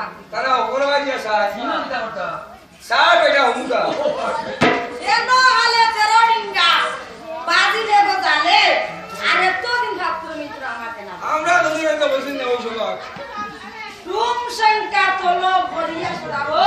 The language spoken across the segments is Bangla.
সাই হিমা কিতা করতা সাই বেটা হুমুকা এনো হলে বাজি দেবো জানে আর এতদিন ভাবতো মিত্র আমাকে না। আমরা যদি একটা বলছি না ওই সময় রুম সংখ্যা তোলো ভরিয়া ছড়াবো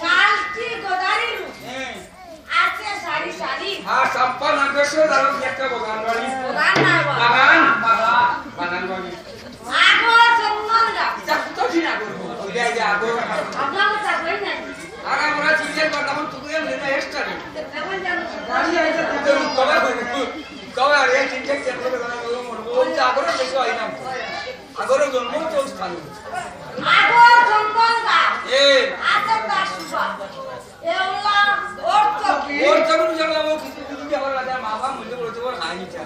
শালটি গোদারি রূপ হ্যাঁ আছে সারি সারি আর সাপ্পা না দেশে দাঁড়ান একটা বাগান বাড়ি গোদার নাই বল বাগান বাগান বাগান বাড়ি আগো সম্মান গা এটা তো ঠিক না করব ওই যে আগো আপনার কথা কই নাই আগা মোরা চিন্তার কথা মন তুই এমনি না এক্সট্রা রে এখন জানো তো কবে কবে আর এই চিন্তা কেন করে না বলো মোর ও যে আগরে হয় আগরে জন্ম তো স্থান আগো সম্মান গা এই আছে তার সুবা অর্থ কি ওর তখন জানলাম ও কিছু কিছু কি আবার রাজা মা বাবা বলতে বল নিচা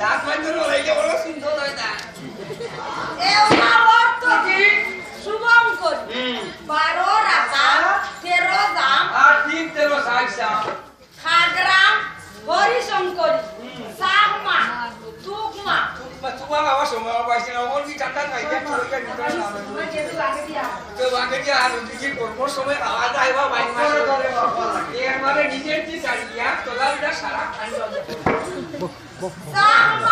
দাঁত মাইতে রয়ে গেল বড় সুন্দর হয় না এওলা অর্থ কি শুভম করি হুম বারো রাতা তেরো দাম আর হরিশঙ্করী সাহমা তুকমা তোমার বাবা সময় পাইছে না ওর কি ভিতরে তো আগে আর দিকে করব সময় আলাদা আইবা বাইক মাসে এবারে নিজের কি চালিয়া তোলাটা সারা সাহমা